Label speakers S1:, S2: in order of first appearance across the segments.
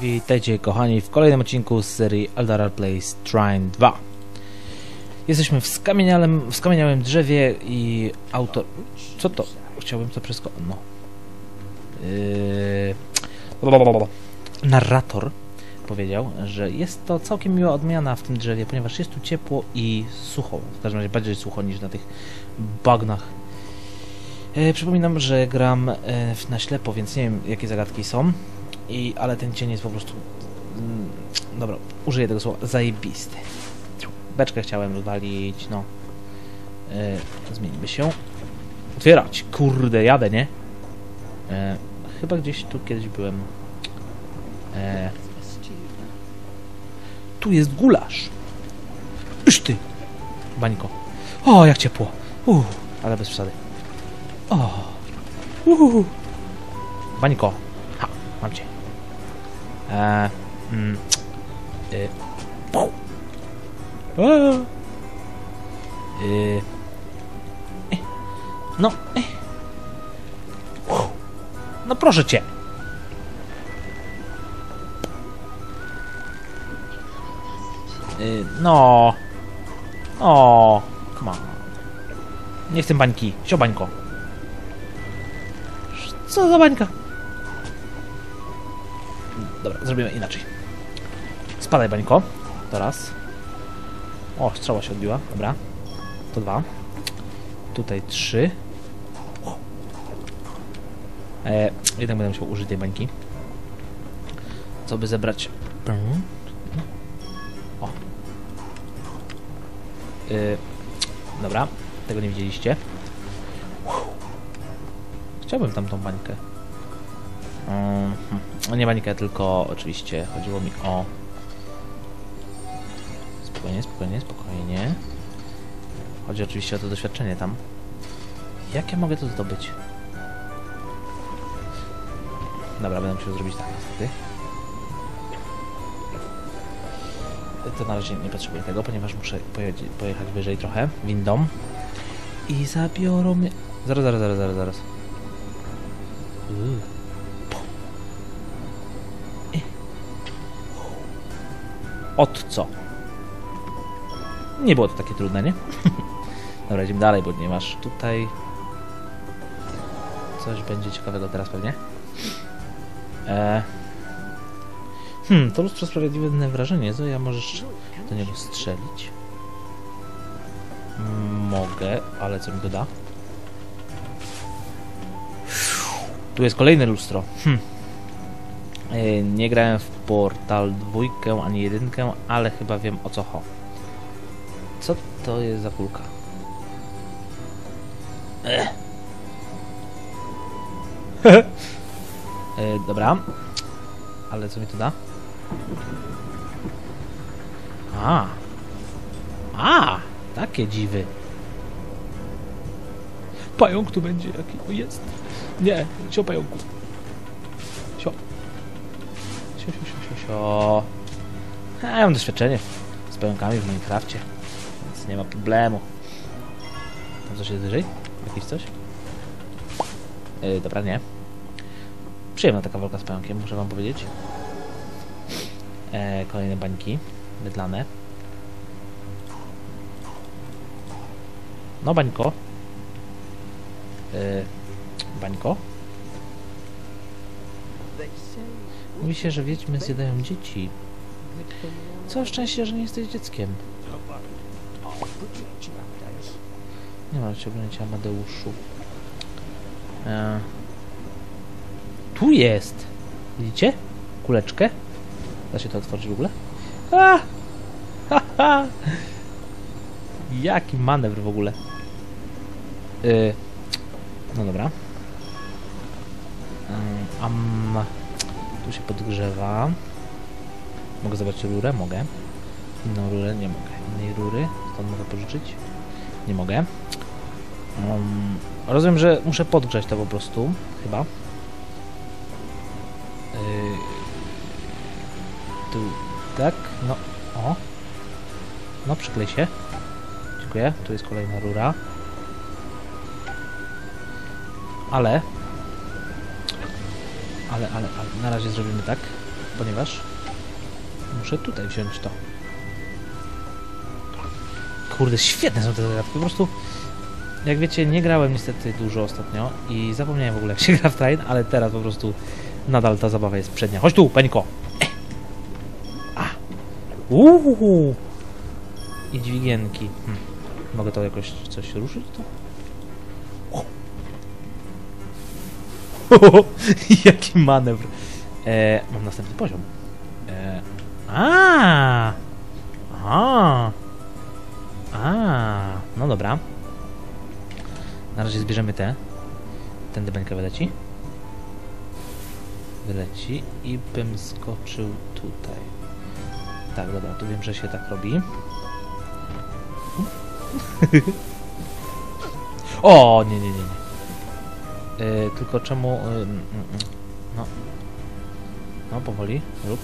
S1: Witajcie kochani w kolejnym odcinku z serii Eldar Plays Trine 2. Jesteśmy w skamieniałym, w skamieniałym drzewie i autor... Co to? Chciałbym to wszystko... No. Yy... Narrator powiedział, że jest to całkiem miła odmiana w tym drzewie, ponieważ jest tu ciepło i sucho. W każdym razie bardziej sucho niż na tych bagnach. E, przypominam, że gram w- na ślepo, więc nie wiem jakie zagadki są. I, ale ten cień jest po prostu. Mm, dobra, użyję tego słowa. Zajebisty. Beczkę chciałem wywalić, no. E, zmienimy się. Otwierać! Kurde, jadę, nie? E, chyba gdzieś tu kiedyś byłem. E, tu jest gulasz. Iż ty! Bańko. O, jak ciepło. Uh, ale bez przesady. O. Uhu. Bańko. Ha, mam cię. Eee, mm, y, pau. Eee, y, e, no, e. Uff. no proszę cię. Y, no. O, come on. Nie chcę bańki. Sio bańko. Co za bańka? Dobra, zrobimy inaczej. Spadaj, bańko. To raz. O, strzała się odbiła. Dobra. To dwa. Tutaj trzy. E, jednak będę musiał użyć tej bańki. Co by zebrać? O. Y, dobra, tego nie widzieliście. Chciałbym tam tą bańkę. Um, no nie bańkę, tylko oczywiście chodziło mi o... Spokojnie, spokojnie, spokojnie. Chodzi oczywiście o to doświadczenie tam. Jak ja mogę to zdobyć? Dobra, będę musiał zrobić tak niestety. To na razie nie potrzebuję tego, ponieważ muszę pojechać wyżej trochę windą. I zabiorą mnie... Zaraz, zaraz, zaraz, zaraz, zaraz. Uuu. Od co? Nie było to takie trudne, nie? Dobra, idziemy dalej, bo nie masz tutaj... Coś będzie ciekawego teraz pewnie. E... Hmm, to lustro sprawiedliwe wrażenie. Co ja możesz do niego strzelić? Mogę, ale co mi to da? Tu jest kolejne lustro. Hm. E, Nie grałem w Portal dwójkę ani jedynkę, ale chyba wiem o co chodzi. Co to jest za kulka? Ech. e, dobra. Ale co mi to da? A. A, takie dziwy. Pająk tu będzie jaki. O jest. Nie, sio pająku. Sio. Sio, sio, sio. Ja mam doświadczenie z pająkami w Minecrafcie, więc nie ma problemu. Tam coś jest wyżej? Jakieś coś? Yy, dobra, nie. Przyjemna taka walka z pająkiem, muszę wam powiedzieć. E, kolejne bańki mydlane. No, bańko. E, bańko. Mówi się, że wiedźmy zjadają dzieci. Co szczęście, że nie jesteś dzieckiem. Nie ma ciągnięcia Amadeuszu. E, tu jest! Widzicie? Kuleczkę? Da się to otworzyć w ogóle? A! Ha, ha! Jaki manewr w ogóle? Yy, no dobra. Yy, am, tu się podgrzewa. Mogę zobaczyć rurę? Mogę. Inną rurę? Nie mogę. Innej rury? Stąd mogę pożyczyć? Nie mogę. Um, rozumiem, że muszę podgrzać to po prostu. Chyba. Yy, tu, tak, no, o. No, przyklej się. Dziękuję. Tu jest kolejna rura. Ale... Ale, ale, ale, na razie zrobimy tak. ponieważ muszę tutaj wziąć to. Kurde, świetne są te zagadki. Po prostu, jak wiecie, nie grałem niestety dużo ostatnio i zapomniałem w ogóle jak się gra w train, ale teraz po prostu nadal ta zabawa jest przednia. Chodź tu, pańko! Eh. A! I dźwigienki. Hm. Mogę to jakoś coś ruszyć? To? Jaki manewr! E, mam następny poziom. E, a, a, a, no dobra. Na razie zbierzemy te. Tędy bańka wyleci. Wyleci i bym skoczył tutaj. Tak, dobra, tu wiem, że się tak robi. o, nie, nie, nie, nie. E, tylko czemu... mm, no. No, powoli, rób.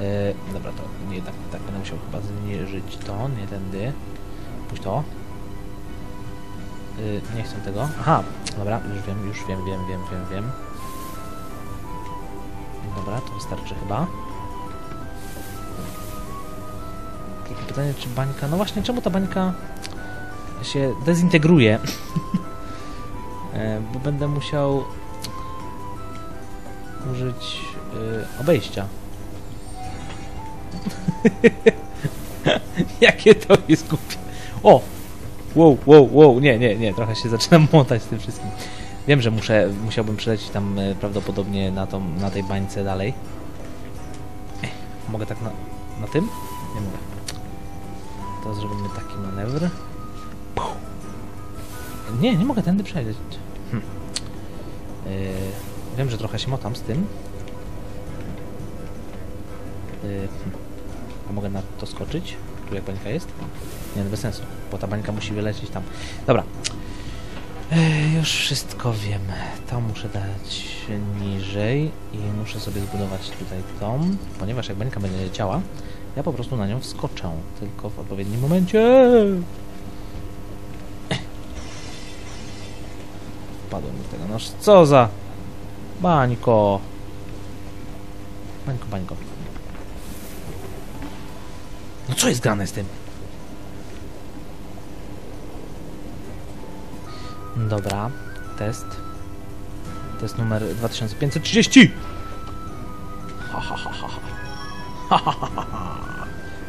S1: E, dobra, to nie tak, tak będę musiał chyba zmierzyć to, nie tędy. Puść to. E, nie chcę tego. Aha, dobra, już wiem, już wiem, wiem, wiem, wiem, wiem. Dobra, to wystarczy chyba. Tylko pytanie, czy bańka... No właśnie, czemu ta bańka się dezintegruje? E, bo będę musiał użyć y, obejścia. Jakie to jest głupie. O! Wow, wow, wow, nie, nie, nie, trochę się zaczynam motać z tym wszystkim. Wiem, że muszę, musiałbym przelecieć tam y, prawdopodobnie na, tą, na tej bańce dalej. Ech, mogę tak na, na tym? Nie mogę. To zrobimy taki manewr. Nie, nie mogę tędy przejść. Yy, wiem, że trochę się motam z tym. Yy. A mogę na to skoczyć? Tu jak bańka jest? Nie, no bez sensu, bo ta bańka musi wylecieć tam. Dobra. Yy, już wszystko wiem. To muszę dać niżej i muszę sobie zbudować tutaj tą, ponieważ jak bańka będzie leciała, ja po prostu na nią wskoczę, tylko w odpowiednim momencie. Wpadłem do tego. No co za... Bańko. Bańko, bańko. No co jest grane z tym? Dobra. Test. Test numer 2530! Ha, ha, ha, ha, ha. Ha, ha, ha.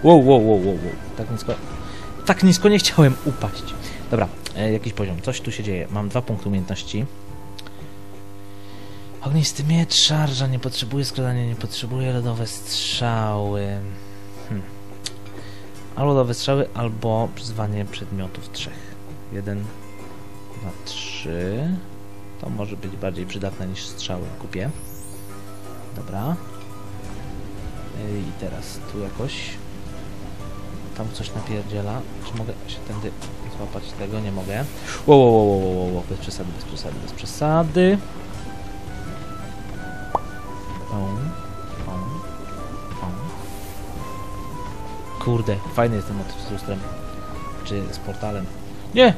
S1: Wow, wow, wow, wow, wow. Tak nisko... Tak nisko nie chciałem upaść. Dobra, jakiś poziom. Coś tu się dzieje. Mam dwa punkty umiejętności. Ognisty miecz, szarża, nie potrzebuje skradania, nie potrzebuje lodowe strzały. Hmm. Albo lodowe strzały, albo przyzwanie przedmiotów trzech. Jeden, dwa, trzy. To może być bardziej przydatne niż strzały. Kupię. Dobra. E, I teraz tu jakoś tam coś napierdziela. Czy mogę się tędy złapać tego? Nie mogę. Wow, wow, wow, wow, wow. bez przesady, bez przesady, bez przesady. Kurde, fajny jest ten motyw z lustrem. Czy z portalem. Nie!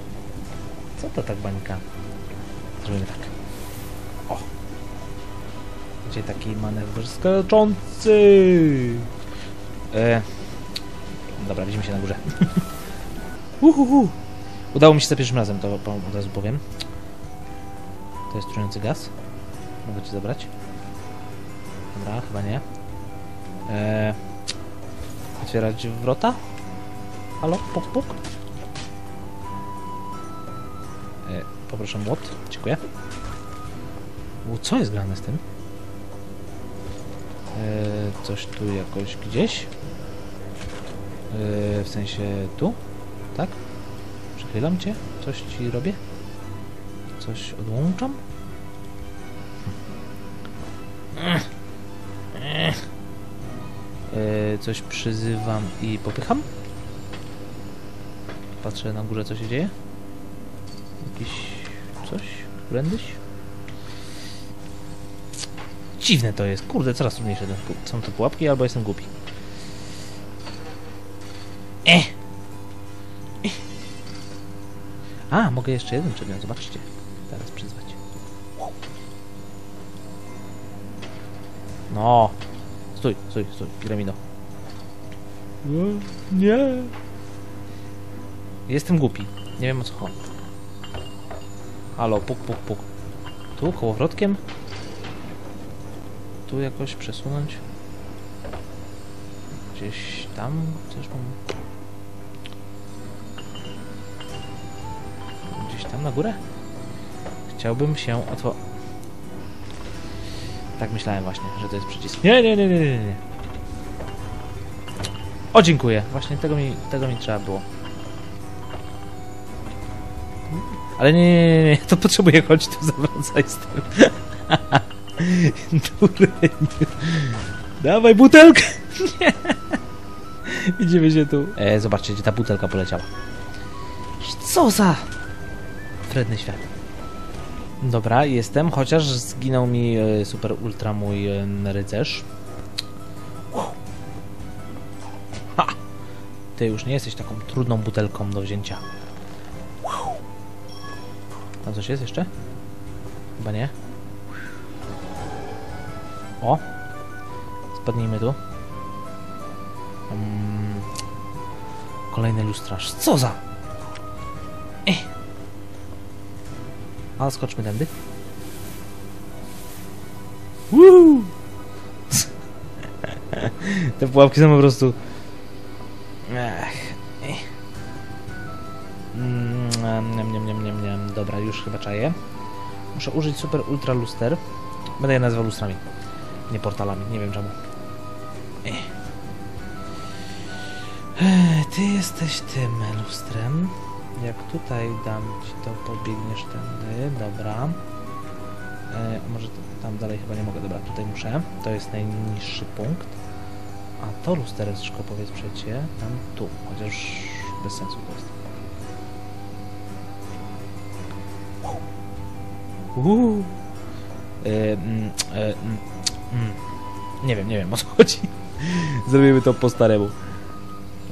S1: Co to tak bańka? Zrobimy tak. O! Gdzie taki manewr skaczący? E, Dobra, widzimy się na górze. Uhuhu. Udało mi się za pierwszym razem, to od razu powiem. To jest trujący gaz. Mogę cię zabrać? Dobra, chyba nie. Eee, otwierać wrota? Halo? Puk, puk. Eee, poproszę młot. Dziękuję. U, co jest grane z tym? Eee, coś tu jakoś gdzieś? Yy, w sensie tu? Tak? Przechylam cię? Coś ci robię? Coś odłączam? Yy, coś przyzywam i popycham? Patrzę na górze co się dzieje? Jakiś coś? Którędyś? Dziwne to jest. Kurde, coraz trudniejsze. Są to pułapki albo jestem głupi. A, mogę jeszcze jeden przedmiot, zobaczcie. Teraz przyzwać. No. Stój, stój, stój, Gremino. Nie. Jestem głupi. Nie wiem o co chodzi. Halo, puk, puk, puk. Tu, kołowrotkiem? Tu jakoś przesunąć? Gdzieś tam? Coś mam... tam na górę? Chciałbym się otwo... Tak myślałem właśnie, że to jest przycisk. Nie, nie, nie, nie, nie, nie. O, dziękuję. Właśnie tego mi, tego mi trzeba było. Ale nie, nie, nie, nie, to potrzebuję chodź tu zawracaj z tym. Dawaj butelkę! Nie. Idziemy się tu. E, zobaczcie, gdzie ta butelka poleciała. Co za... Wredny świat. Dobra, jestem, chociaż zginął mi e, super ultra mój e, rycerz. Ha! Ty już nie jesteś taką trudną butelką do wzięcia. Tam coś jest jeszcze? Chyba nie. O! Spadnijmy tu. Mm. Kolejny lustraż. Co za? A skoczmy tędy. Woo! Te pułapki są po prostu... Ech. Mm, niam, niam, niam, niam, niam. Dobra, już chyba czaję. Muszę użyć super ultra luster. Będę je nazywał lustrami. Nie portalami, nie wiem czemu. Ech, Ty jesteś tym lustrem. Jak tutaj dam ci to, pobiegniesz tędy. Dobra. E, może tam dalej chyba nie mogę. Dobra, tutaj muszę. To jest najniższy punkt. A to lustereczko powiedz przecie tam tu. Chociaż bez sensu to jest. Uuu. E, mm, mm. Nie wiem, nie wiem o co chodzi. Zrobimy to po staremu.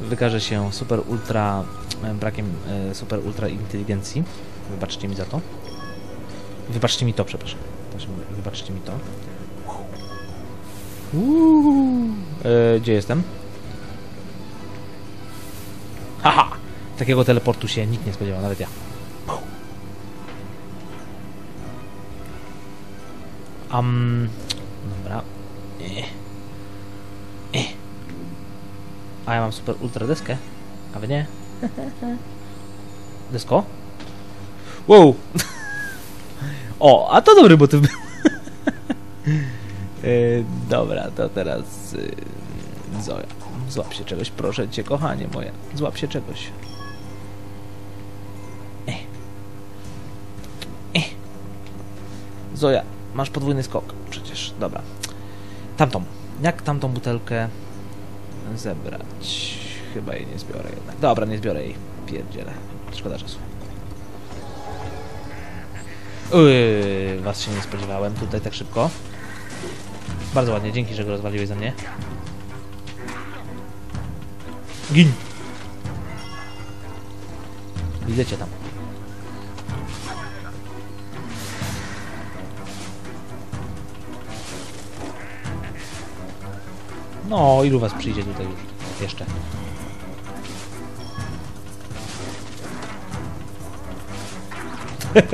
S1: Wykaże się super ultra e, brakiem e, super ultra inteligencji. Wybaczcie mi za to. Wybaczcie mi to, przepraszam. Wybaczcie mi to. Uuu. E, gdzie jestem? Haha! Takiego teleportu się nikt nie spodziewał, nawet ja. Um, A ja mam super ultra deskę. A wy nie? Desko? Wow! o, a to dobry motyw był. e, dobra, to teraz... E, Zoja, złap się czegoś, proszę cię, kochanie moje. Złap się czegoś. Eh. Eh. Zoja, masz podwójny skok przecież. Dobra. Tamtą. Jak tamtą butelkę zebrać? Chyba jej nie zbiorę jednak. Dobra, nie zbiorę jej. Pierdzielę. Szkoda czasu. Yy, was się nie spodziewałem tutaj tak szybko. Bardzo ładnie, dzięki, że go rozwaliłeś za mnie. Gin! Widzę cię tam. No, ilu was przyjdzie tutaj już? Jeszcze.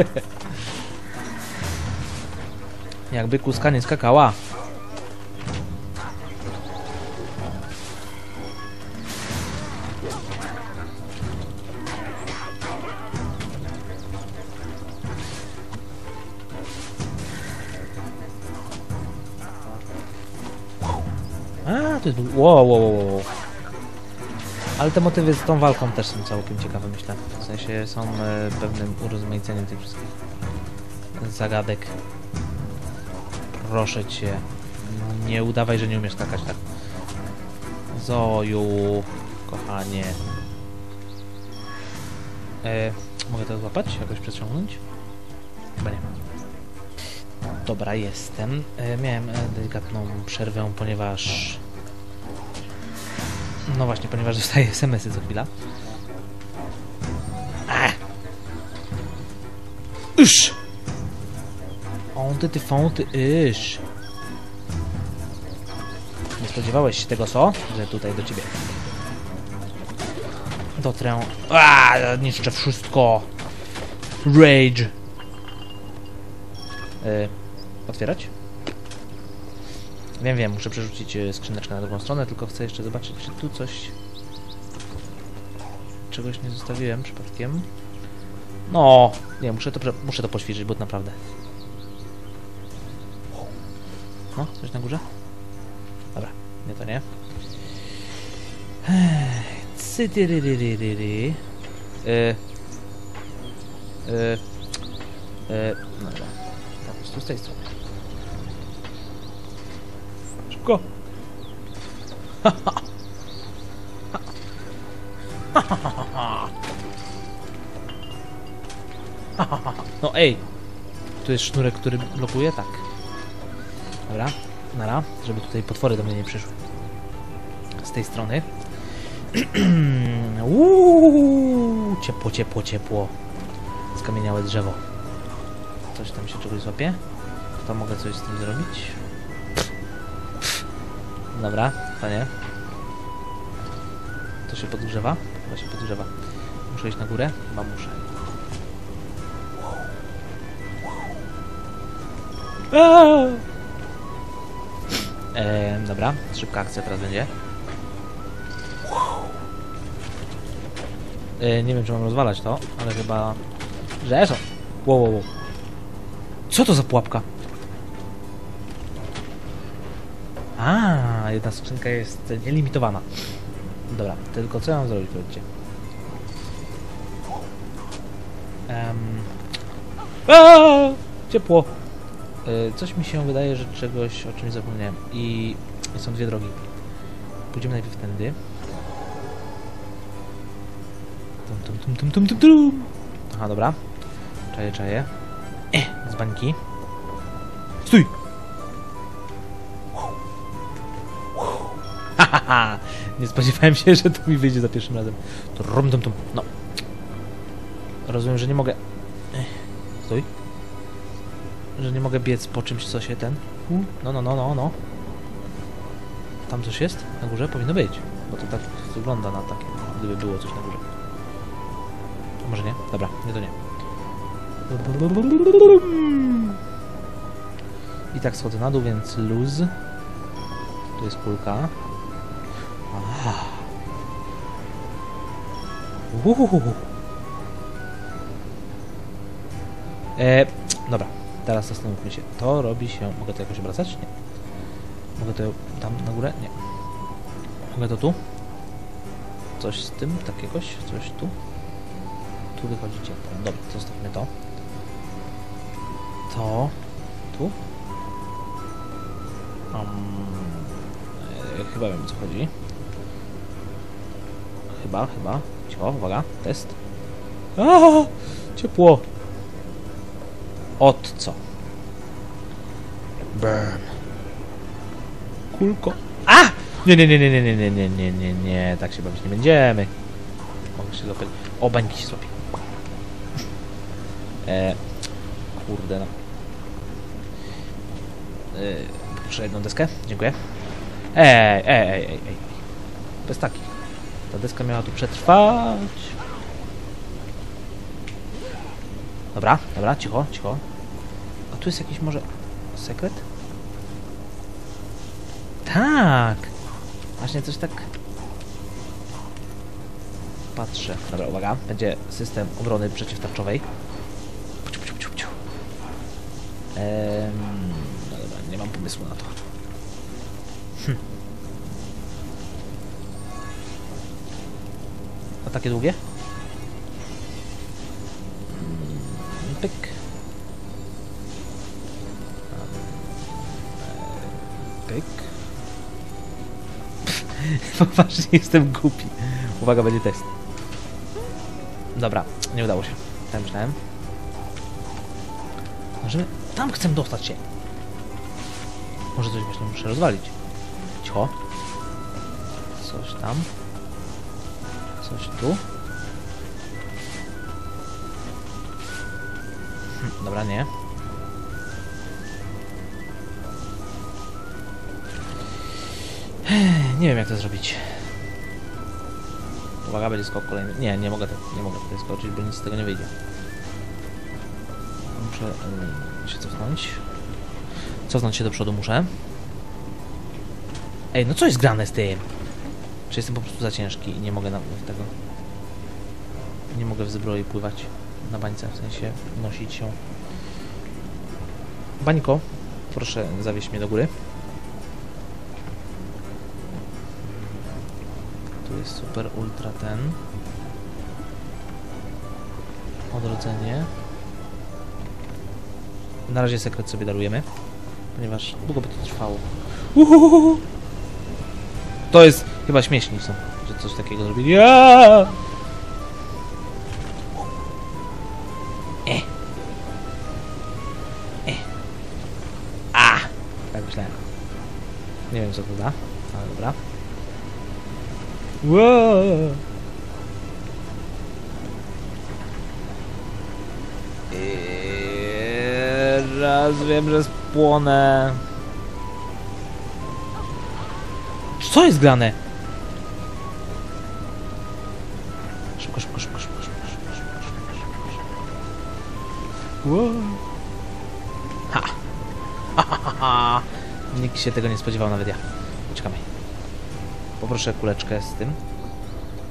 S1: Jakby kuska nie skakała. To. Wow, wow, wow, wow. Ale te motywy z tą walką też są całkiem ciekawe, myślę. W sensie są e, pewnym urozmaiceniem tych wszystkich zagadek. Proszę cię, nie udawaj, że nie umiesz skakać tak. Zoju, kochanie. E, mogę to złapać? Jakoś przeciągnąć? Chyba nie. Dobra, jestem. E, miałem e, delikatną przerwę, ponieważ... No właśnie, ponieważ dostaję SMS-y co chwila. A! Iż! Onty ty fonty, iż! Nie spodziewałeś się tego, co? Że tutaj do ciebie. Dotrę. Aaa, niszczę wszystko. Rage. Yy, otwierać? Wiem, wiem, muszę przerzucić e, skrzyneczkę na drugą stronę, tylko chcę jeszcze zobaczyć, czy tu coś... Czegoś nie zostawiłem przypadkiem. No, nie, muszę to, muszę to poćwiczyć, bo naprawdę. No, coś na górze? Dobra, nie to nie. Cytyryryryryry. Y, y, y, no dobra. Prostu z tej strony. Szybko! No ej! Tu jest sznurek, który blokuje? Tak. Dobra, nara, żeby tutaj potwory do mnie nie przyszły. Z tej strony. Uuu, ciepło, ciepło, ciepło. Skamieniałe drzewo. Coś tam się czegoś złapie? To mogę coś z tym zrobić? Dobra, to nie. To się podgrzewa? Chyba się podgrzewa. Muszę iść na górę? Chyba muszę. Eee, dobra, szybka akcja teraz będzie. E, nie wiem, czy mam rozwalać to, ale chyba... Że są! Wow, wow, wow. Co to za pułapka? A, jedna skrzynka jest nielimitowana. Dobra, tylko co ja mam zrobić, powiedzcie? Um... Ciepło! E, coś mi się wydaje, że czegoś o czymś zapomniałem. I są dwie drogi. Pójdziemy najpierw tędy. Tum, tum, tum, tum, tum, tum. Aha, dobra. Czaję, czaję. E, z bańki. Stój! Nie spodziewałem się, że to mi wyjdzie za pierwszym razem. Trum, tum, tum. No. Rozumiem, że nie mogę... Stój. Że nie mogę biec po czymś, co się ten... U, No, no, no, no, no. Tam coś jest? Na górze? Powinno być. Bo to tak wygląda na takie, gdyby było coś na górze. A może nie? Dobra, nie to nie. I tak schodzę na dół, więc luz. Tu jest kulka. Aha. Uhuhuhu. E, dobra, teraz zastanówmy się. To robi się... Mogę to jakoś obracać? Nie. Mogę to tam na górę? Nie. Mogę to tu? Coś z tym? Takiegoś? Coś tu? Tu wychodzi ciepło. Dobra, zostawmy to. To. Tu? Um, e, chyba wiem o co chodzi. Chyba, chyba. Cicho, uwaga, test. A, ciepło. Od co? Burn. Kulko. A! Nie, nie, nie, nie, nie, nie, nie, nie, nie, nie, nie, tak się bawić nie będziemy. Mogę się złapać. O, bańki się złapie. E, kurde no. E, proszę jedną deskę, dziękuję. Ej, ej, ej, ej, ej. Bez takich. Ta deska miała tu przetrwać. Dobra, dobra, cicho, cicho. A tu jest jakiś może sekret? Tak! Właśnie coś tak... Patrzę. Dobra, uwaga. Będzie system obrony przeciwtarczowej. Ehm, no dobra, nie mam pomysłu na to. Takie długie? Pyk. Pyk. Poważnie jestem głupi. Uwaga, będzie test. Dobra, nie udało się. Tak myślałem. Możemy... Tam chcę dostać się. Może coś właśnie muszę rozwalić. Cicho. Coś tam. Coś tu. Hm, dobra, nie. Nie wiem jak to zrobić. Uwaga, będzie skok kolejny. Nie, nie mogę, tak, nie mogę tutaj skoczyć, bo nic z tego nie wyjdzie. Muszę y, się cofnąć. Cofnąć się do przodu muszę. Ej, no co jest grane z tym? Czy jestem po prostu za ciężki i nie mogę na tego... Nie mogę w zbroi pływać na bańce, w sensie nosić się. Bańko, proszę zawieźć mnie do góry. Tu jest super ultra ten. Odrodzenie. Na razie sekret sobie darujemy, ponieważ długo by to trwało. Uhuhuhu. To jest chyba śmieszni są, że coś takiego zrobili. Ja! E. E. A! Tak myślałem. Nie wiem co to da, ale dobra. Wow. Eee, Raz wiem, że spłonę. Co jest grane? Wow. Ha. Ha, ha, ha, ha. Nikt się tego nie spodziewał, nawet ja. Czekamy. Poproszę kuleczkę z tym.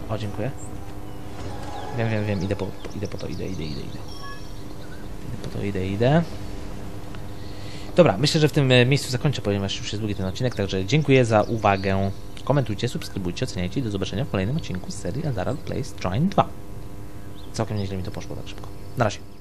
S1: O, dziękuję. Wiem, wiem, wiem, idę po, idę po to, idę, idę, idę, idę. Idę po to, idę, idę. Dobra, myślę, że w tym e, miejscu zakończę, ponieważ już jest długi ten odcinek, także dziękuję za uwagę. Komentujcie, subskrybujcie, oceniajcie i do zobaczenia w kolejnym odcinku z serii Eldarad Plays Join 2. Całkiem nieźle mi to poszło tak szybko. Na razie.